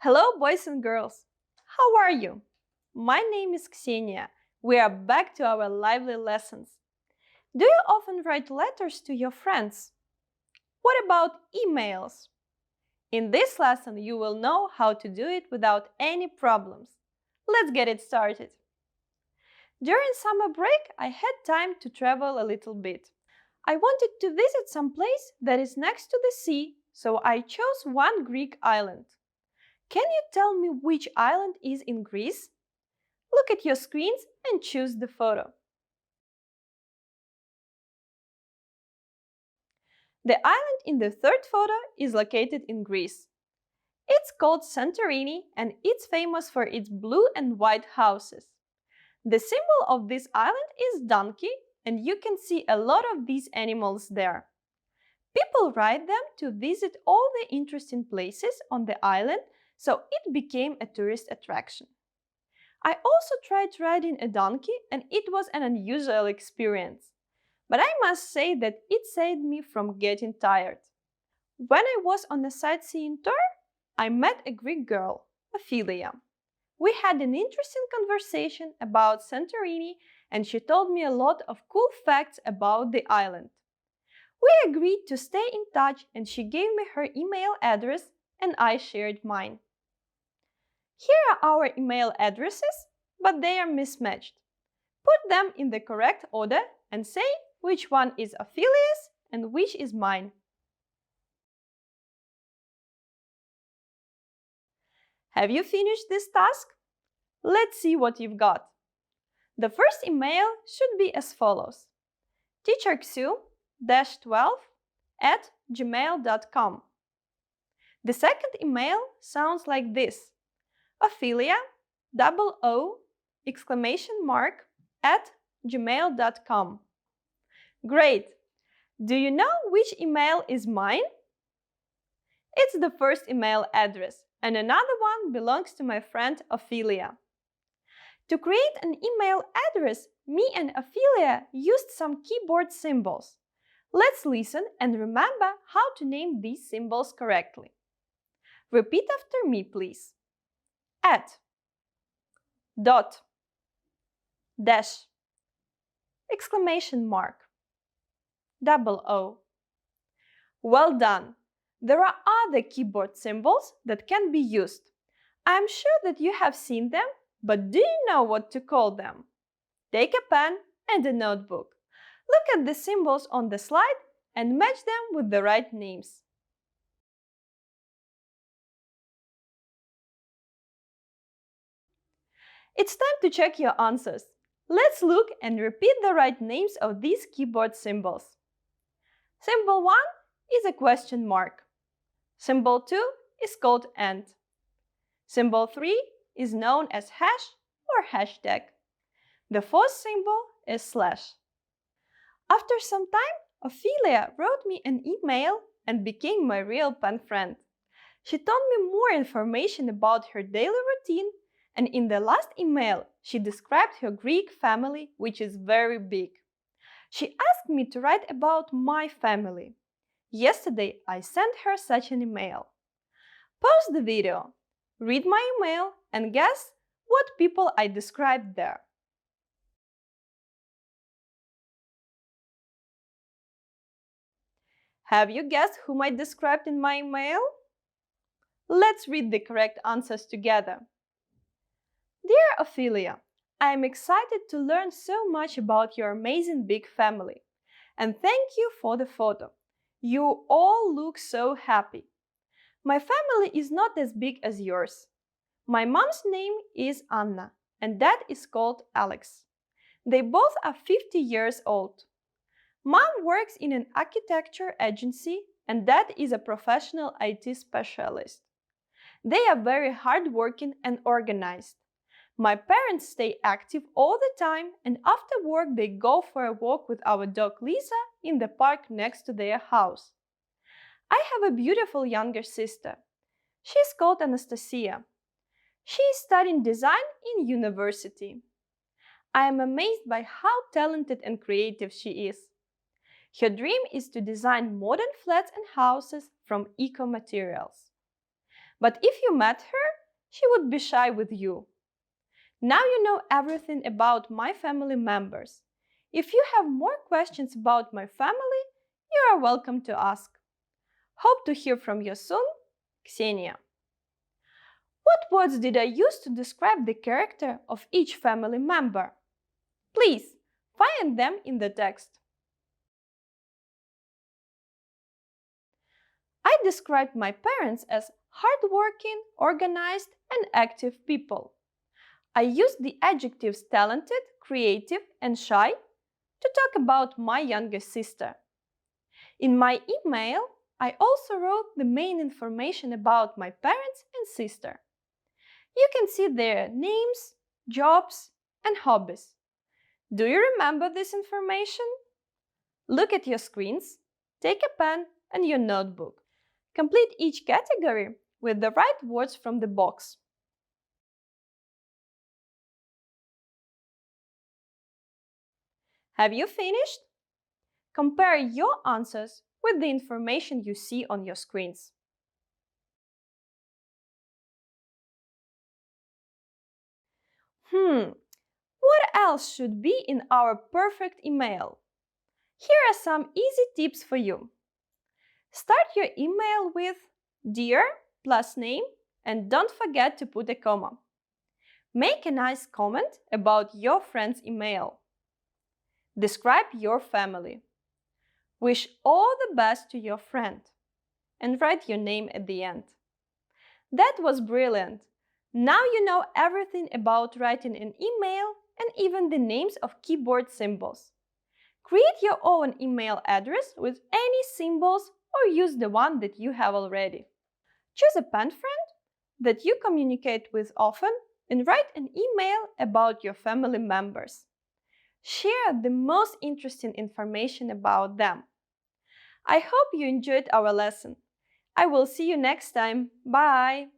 Hello, boys and girls. How are you? My name is Ksenia. We are back to our lively lessons. Do you often write letters to your friends? What about emails? In this lesson, you will know how to do it without any problems. Let's get it started. During summer break, I had time to travel a little bit. I wanted to visit some place that is next to the sea, so I chose one Greek island. Can you tell me which island is in Greece? Look at your screens and choose the photo. The island in the third photo is located in Greece. It's called Santorini and it's famous for its blue and white houses. The symbol of this island is donkey and you can see a lot of these animals there. People ride them to visit all the interesting places on the island so it became a tourist attraction. I also tried riding a donkey and it was an unusual experience. But I must say that it saved me from getting tired. When I was on a sightseeing tour, I met a Greek girl, Ophelia. We had an interesting conversation about Santorini and she told me a lot of cool facts about the island. We agreed to stay in touch and she gave me her email address and I shared mine. Here are our email addresses, but they are mismatched. Put them in the correct order and say which one is Ophelia's and which is mine. Have you finished this task? Let's see what you've got. The first email should be as follows. teacherxu-12 at gmail.com. The second email sounds like this. Ophelia, double O, exclamation mark, at gmail.com. Great! Do you know which email is mine? It's the first email address, and another one belongs to my friend Ophelia. To create an email address, me and Ophelia used some keyboard symbols. Let's listen and remember how to name these symbols correctly. Repeat after me, please at dot dash exclamation mark double O. Well done! There are other keyboard symbols that can be used. I'm sure that you have seen them, but do you know what to call them? Take a pen and a notebook. Look at the symbols on the slide and match them with the right names. It's time to check your answers. Let's look and repeat the right names of these keyboard symbols. Symbol 1 is a question mark. Symbol 2 is called AND. Symbol 3 is known as hash or hashtag. The fourth symbol is slash. After some time, Ophelia wrote me an email and became my real pen friend. She told me more information about her daily routine and in the last email, she described her Greek family, which is very big. She asked me to write about my family. Yesterday, I sent her such an email. Pause the video, read my email, and guess what people I described there. Have you guessed whom I described in my email? Let's read the correct answers together. Dear Ophelia, I am excited to learn so much about your amazing big family. And thank you for the photo. You all look so happy. My family is not as big as yours. My mom's name is Anna, and dad is called Alex. They both are 50 years old. Mom works in an architecture agency, and dad is a professional IT specialist. They are very hardworking and organized. My parents stay active all the time and after work they go for a walk with our dog Lisa in the park next to their house. I have a beautiful younger sister. She's called Anastasia. She is studying design in university. I am amazed by how talented and creative she is. Her dream is to design modern flats and houses from eco materials. But if you met her, she would be shy with you. Now you know everything about my family members. If you have more questions about my family, you are welcome to ask. Hope to hear from you soon, Ksenia. What words did I use to describe the character of each family member? Please find them in the text. I described my parents as hardworking, organized, and active people. I used the adjectives talented, creative, and shy to talk about my younger sister. In my email, I also wrote the main information about my parents and sister. You can see their names, jobs, and hobbies. Do you remember this information? Look at your screens, take a pen and your notebook. Complete each category with the right words from the box. Have you finished? Compare your answers with the information you see on your screens. Hmm, what else should be in our perfect email? Here are some easy tips for you. Start your email with Dear plus name and don't forget to put a comma. Make a nice comment about your friend's email. Describe your family. Wish all the best to your friend and write your name at the end. That was brilliant! Now you know everything about writing an email and even the names of keyboard symbols. Create your own email address with any symbols or use the one that you have already. Choose a pen friend that you communicate with often and write an email about your family members. Share the most interesting information about them. I hope you enjoyed our lesson. I will see you next time. Bye!